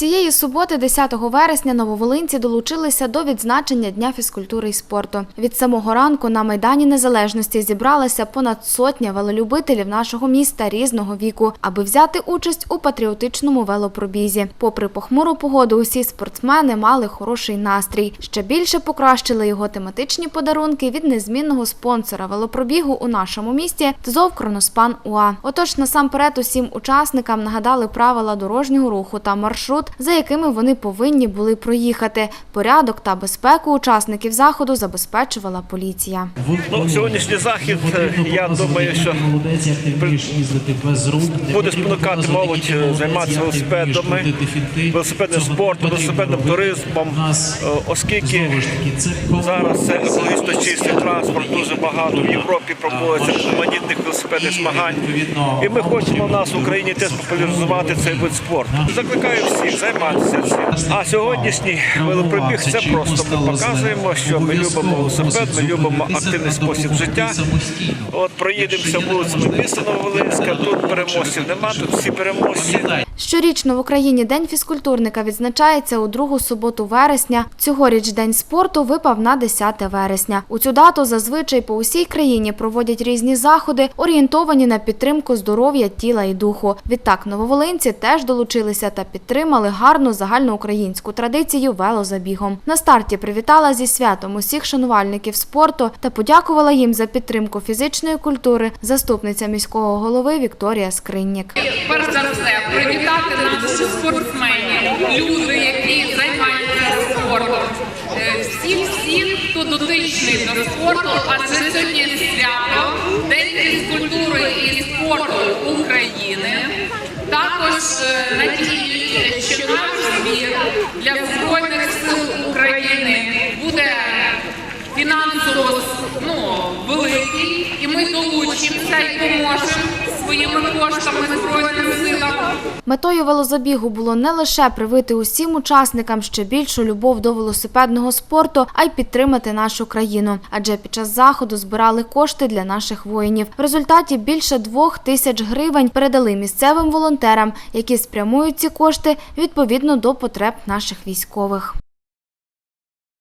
Цієї суботи, 10 вересня, нововолинці долучилися до відзначення Дня фізкультури і спорту. Від самого ранку на Майдані Незалежності зібралася понад сотня велолюбителів нашого міста різного віку, аби взяти участь у патріотичному велопробізі. Попри похмуру погоду, усі спортсмени мали хороший настрій. Ще більше покращили його тематичні подарунки від незмінного спонсора велопробігу у нашому місті ТЗОВ Кроноспан УА. Отож, насамперед усім учасникам нагадали правила дорожнього руху та маршрут, за якими вони повинні були проїхати. Порядок та безпеку учасників заходу забезпечувала поліція. Ну, сьогоднішній захід, е, я думаю, що буде спонукати молодь е, займатися велосипедами, велосипедним спортом, велосипедним туризмом, е, оскільки зараз це екологічно чистий транспорт, дуже багато в Європі проводиться різноманітних велосипедних змагань. І ми хочемо в нас в Україні теж популяризувати цей вид спорту. Закликаю всіх займатися цим. А сьогоднішній велопробіг це просто ми показуємо, що ми любимо велосипед, ми любимо активний спосіб життя. От проїдемося вулицями міста Нововолинська, тут переможців нема, тут всі переможці. Щорічно в Україні День фізкультурника відзначається у другу суботу вересня. Цьогоріч День спорту випав на 10 вересня. У цю дату зазвичай по усій країні проводять різні заходи, орієнтовані на підтримку здоров'я тіла і духу. Відтак нововолинці теж долучилися та підтримали гарну загальноукраїнську традицію велозабігом. На старті привітала зі святом усіх шанувальників спорту та подякувала їм за підтримку фізичної культури заступниця міського голови Вікторія Скриннік. перш за все привітати наших спортсменів, люди, які займаються спортом. Е, Всі, всі, хто дотичний до спорту, адже сьогодні свято День фізкультури і спорту України. Також е, надіюсь, що наш збір для Збройних сил України буде фінансово ну, великий, і ми долучимося і поможемо своїми коштами Збройним силам. Метою велозабігу було не лише привити усім учасникам ще більшу любов до велосипедного спорту, а й підтримати нашу країну. Адже під час заходу збирали кошти для наших воїнів. В результаті більше двох тисяч гривень передали місцевим волонтерам, які спрямують ці кошти відповідно до потреб наших військових.